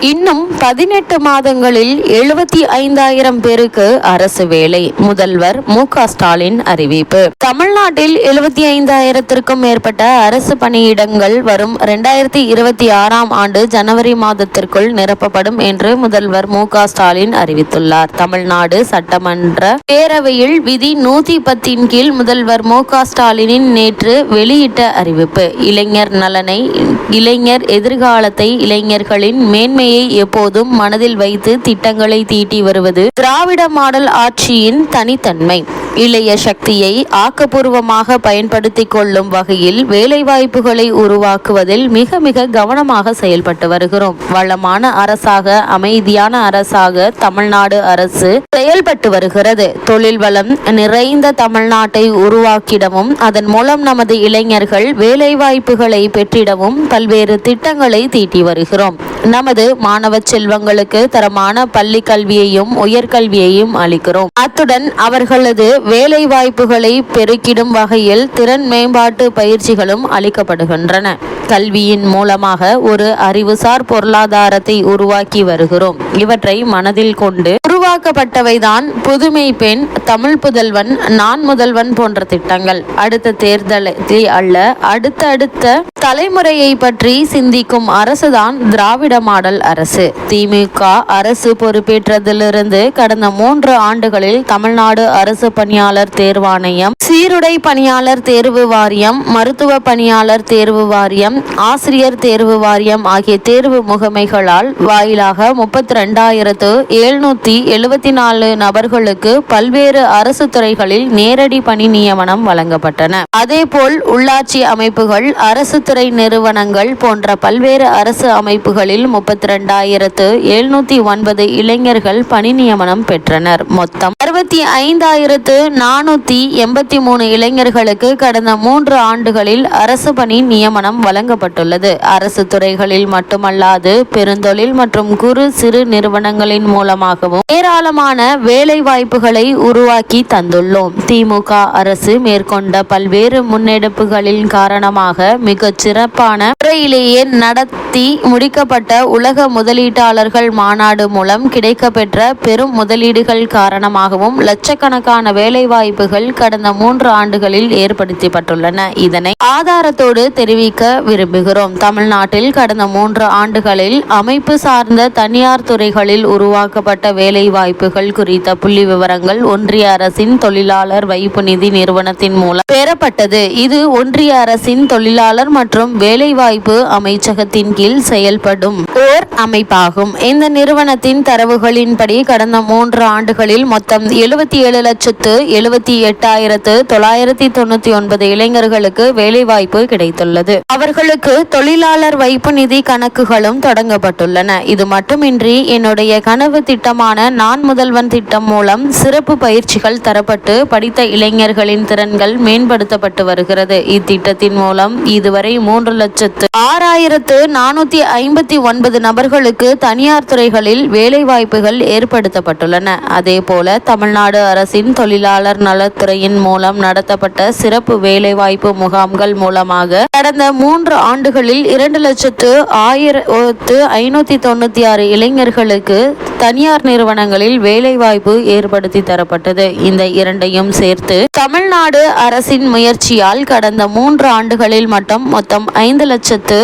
இன்னும் பதினெட்டு மாதங்களில் எழுபத்தி ஐந்தாயிரம் பேருக்கு அரசு வேலை. முதல்வர் மு ஸ்டாலின் அறிவிப்பு. தமிழ்நாட்டில் எழுபத்தி ஐந்தாயிரத்திற்கும் மேற்பட்ட அரசு பணியிடங்கள் வரும் இரண்டாயிரத்தி இருபத்தி ஆறாம் ஆண்டு ஜனவரி மாதத்திற்குள் நிரப்பப்படும் என்று முதல்வர் மு ஸ்டாலின் அறிவித்துள்ளார். தமிழ்நாடு சட்டமன்ற பேரவையில் விதி நூத்தி பத்தின் கீழ் முதல்வர் மு ஸ்டாலினின் நேற்று வெளியிட்ட அறிவிப்பு. இளைஞர் நலனை இளைஞர் எதிர்காலத்தை இளைஞர்களின் மேன்மை உண்மையை எப்போதும் மனதில் வைத்து திட்டங்களை தீட்டி வருவது திராவிட மாடல் ஆட்சியின் தனித்தன்மை. இளைய சக்தியை ஆக்கப்பூர்வமாக பயன்படுத்தி கொள்ளும் வகையில் வேலைவாய்ப்புகளை உருவாக்குவதில் மிக மிக கவனமாக செயல்பட்டு வருகிறோம். வளமான அரசாக அமைதியான அரசாக தமிழ்நாடு அரசு செயல்பட்டு வருகிறது. தொழில் வளம் நிறைந்த தமிழ்நாட்டை உருவாக்கிடவும் அதன் மூலம் நமது இளைஞர்கள் வேலைவாய்ப்புகளை பெற்றிடவும் பல்வேறு திட்டங்களை தீட்டி வருகிறோம். நமது மாணவ செல்வங்களுக்கு தரமான பள்ளி கல்வியையும் உயர்கல்வியையும் அளிக்கிறோம். அத்துடன் அவர்களது வேலை வாய்ப்புகளை பெருக்கிடும் வகையில் திறன் மேம்பாட்டு பயிற்சிகளும் அளிக்கப்படுகின்றன. கல்வியின் மூலமாக ஒரு அறிவுசார் பொருளாதாரத்தை உருவாக்கி வருகிறோம். இவற்றை மனதில் கொண்டு உருவாக்கப்பட்டவைதான் புதுமை பெண் தமிழ் புதல்வன் நான் முதல்வன் போன்ற திட்டங்கள். அடுத்த தேர்தலை அல்ல அடுத்தடுத்த தலைமுறையை பற்றி சிந்திக்கும் அரசுதான் திராவிட மாடல் அரசு. திமுக அரசு பொறுப்பேற்றதிலிருந்து கடந்த மூன்று ஆண்டுகளில் தமிழ்நாடு அரசு பணியாளர் தேர்வாணையம் சீருடை பணியாளர் தேர்வு வாரியம் மருத்துவ பணியாளர் தேர்வு வாரியம் ஆசிரியர் தேர்வு வாரியம் ஆகிய தேர்வு முகமைகளால் வாயிலாக முப்பத்தி ரெண்டாயிரத்து எழுநூத்தி எழுபத்தி நாலு நபர்களுக்கு பல்வேறு அரசு துறைகளில் நேரடி பணி நியமனம் வழங்கப்பட்டன. அதேபோல் உள்ளாட்சி அமைப்புகள் அரசு துறை நிறுவனங்கள் போன்ற பல்வேறு அரசு அமைப்புகளில் முப்பத்தி ரெண்டாயிரத்து எழுநூத்தி ஒன்பது இளைஞர்கள் பணி நியமனம் பெற்றனர். மொத்தம் அறுபத்தி ஐந்தாயிரத்து நானூத்தி எண்பத்தி மூணு இளைஞர்களுக்கு கடந்த மூன்று ஆண்டுகளில் அரசு பணி நியமனம் வழங்கப்பட்டுள்ளது. அரசு துறைகளில் மட்டுமல்லாது பெருந்தொழில் மற்றும் குறு சிறு நிறுவனங்களின் மூலமாகவும் ஏராளமான வேலை வாய்ப்புகளை உருவாக்கி தந்துள்ளோம். திமுக அரசு மேற்கொண்ட பல்வேறு முன்னெடுப்புகளின் காரணமாக மிகச் சிறப்பான முறையிலேயே நடத்தி முடிக்கப்பட்ட உலக முதலீட்டாளர்கள் மாநாடு மூலம் கிடைக்கப்பெற்ற பெரும் முதலீடுகள் காரணமாகவும் லட்சக்கணக்கான வேலை வாய்ப்புகள் கடந்த மூன்று ஆண்டுகளில் ஏற்படுத்தப்பட்டுள்ளன. இதனை ஆதாரத்தோடு தெரிவிக்க விரும்புகிறோம். தமிழ்நாட்டில் கடந்த மூன்று ஆண்டுகளில் அமைப்பு சார்ந்த தனியார் துறைகளில் உருவாக்கப்பட்ட வேலை வாய்ப்புகள் குறித்த புள்ளி விவரங்கள் ஒன்றிய அரசின் தொழிலாளர் வைப்பு நிதி நிறுவனத்தின் மூலம் பெறப்பட்டது. இது ஒன்றிய அரசின் தொழிலாளர் மற்றும் வேலைவாய்ப்பு அமைச்சகத்தின் கீழ் செயல்படும் ஓர் அமைப்பாகும். இந்த நிறுவனத்தின் தரவுகளின்படி கடந்த மூன்று ஆண்டுகளில் மொத்தம் எழுபத்தி ஏழு லட்சத்து எழுபத்தி எட்டாயிரத்து தொள்ளாயிரத்தி தொண்ணூத்தி ஒன்பது இளைஞர்களுக்கு வேலைவாய்ப்பு கிடைத்துள்ளது. அவர்களுக்கு தொழிலாளர் வைப்பு நிதி கணக்குகளும் தொடங்கப்பட்டுள்ளன. இது மட்டுமின்றி என்னுடைய கனவு திட்டமான நான் முதல்வன் திட்டம் மூலம் சிறப்பு பயிற்சிகள் தரப்பட்டு படித்த இளைஞர்களின் திறன்கள் மேம்படுத்தப்பட்டு வருகிறது. இத்திட்டத்தின் மூலம் இதுவரை மூன்று லட்சத்து ஆறாயிரத்து நானூத்தி ஐம்பத்தி ஒன்பது நபர்களுக்கு தனியார் துறைகளில் வேலைவாய்ப்புகள் ஏற்படுத்தப்பட்டுள்ளன. அதேபோல தமிழ்நாடு அரசின் தொழிலாளர் நலத்துறையின் மூலம் நடத்தப்பட்ட சிறப்பு வேலைவாய்ப்பு முகாம்கள் மூலமாக கடந்த மூன்று ஆண்டுகளில் இரண்டு லட்சத்து ஆயிரத்து ஐநூத்தி தொண்ணூத்தி ஆறு இளைஞர்களுக்கு தனியார் நிறுவனங்களில் வேலைவாய்ப்பு ஏற்படுத்தி தரப்பட்டது. இந்த இரண்டையும் சேர்த்து தமிழ்நாடு அரசின் முயற்சியால் கடந்த மூன்று ஆண்டுகளில் மட்டும் மொத்தம் ஐந்து லட்சத்து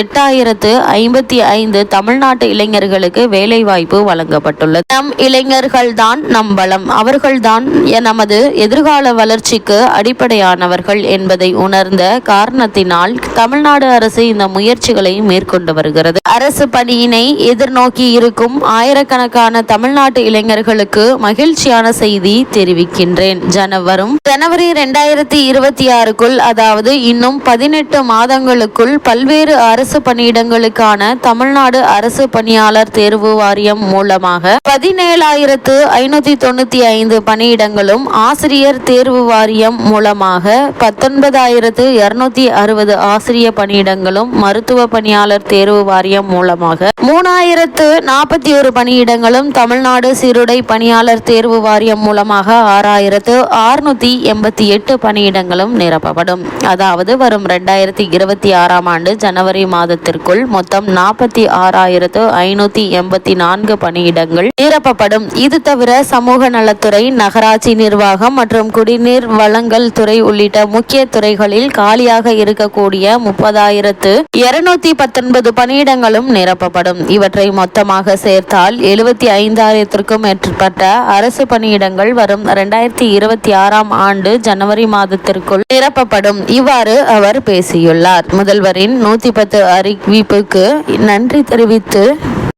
எட்டாயிரத்து ஐம்பத்தி ஐந்து தமிழ்நாட்டு இளைஞர்களுக்கு வேலைவாய்ப்பு வழங்கப்பட்டுள்ளது. நம் இளைஞர்கள் தான் நம் பலம் அவர்கள்தான் நமது எதிர்கால வளர்ச்சிக்கு அடிப்படையானவர்கள் என்பதை உணர்ந்த காரணத்தினால் தமிழ்நாடு அரசு இந்த முயற்சிகளை மேற்கொண்டு வருகிறது. அரசு பணியினை எதிர்நோக்கி இருக்கும் ஆயிரக்கணக்கான தமிழ்நாட்டு இளைஞர்களுக்கு மகிழ்ச்சியான செய்தி தெரிவிக்கின்றேன். ஜனவரும் ஜனவரி இரண்டாயிரத்தி இருபத்தி ஆறுக்குள் அதாவது இன்னும் பதினெட்டு மாதங்களுக்குள் பல்வேறு அரசு பணியிடங்களுக்கான தமிழ்நாடு அரசு பணியாளர் தேர்வு வாரியம் மூலமாக பதினேழாயிரத்து ஐநூத்தி தொண்ணூத்தி ஐந்து பணியிடங்களும் ஆசிரியர் தேர்வு வாரியம் மூலமாக பத்தொன்பதாயிரத்து இருநூத்தி அறுபது ஆசிரிய பணியிடங்களும் மருத்துவ பணியாளர் தேர்வு வாரியம் மூலமாக மூணாயிரத்து நாற்பத்தி ஒரு பணியிட பணியிடங்களும் தமிழ்நாடு சீருடை பணியாளர் தேர்வு வாரியம் மூலமாக ஆறாயிரத்து அறுநூத்தி எண்பத்தி எட்டு பணியிடங்களும் நிரப்பப்படும். அதாவது வரும் ரெண்டாயிரத்தி இருபத்தி ஆறாம் ஆண்டு ஜனவரி மாதத்திற்குள் மொத்தம் நாற்பத்தி ஆறாயிரத்து ஐநூத்தி எண்பத்தி நான்கு பணியிடங்கள் நிரப்பப்படும். இது தவிர சமூக நலத்துறை நகராட்சி நிர்வாகம் மற்றும் குடிநீர் வளங்கள் துறை உள்ளிட்ட முக்கிய துறைகளில் காலியாக இருக்கக்கூடிய முப்பதாயிரத்து இருநூத்தி பத்தொன்பது பணியிடங்களும் நிரப்பப்படும். இவற்றை மொத்தமாக சேர்த்தால் எழுபத்தி ஐந்தாயிரத்திற்கும் மேற்பட்ட அரசு பணியிடங்கள் வரும் இரண்டாயிரத்தி இருபத்தி ஆறாம் ஆண்டு ஜனவரி மாதத்திற்குள் நிரப்பப்படும். இவ்வாறு அவர் பேசியுள்ளார். முதல்வரின் நூத்தி பத்து அறிவிப்புக்கு நன்றி தெரிவித்து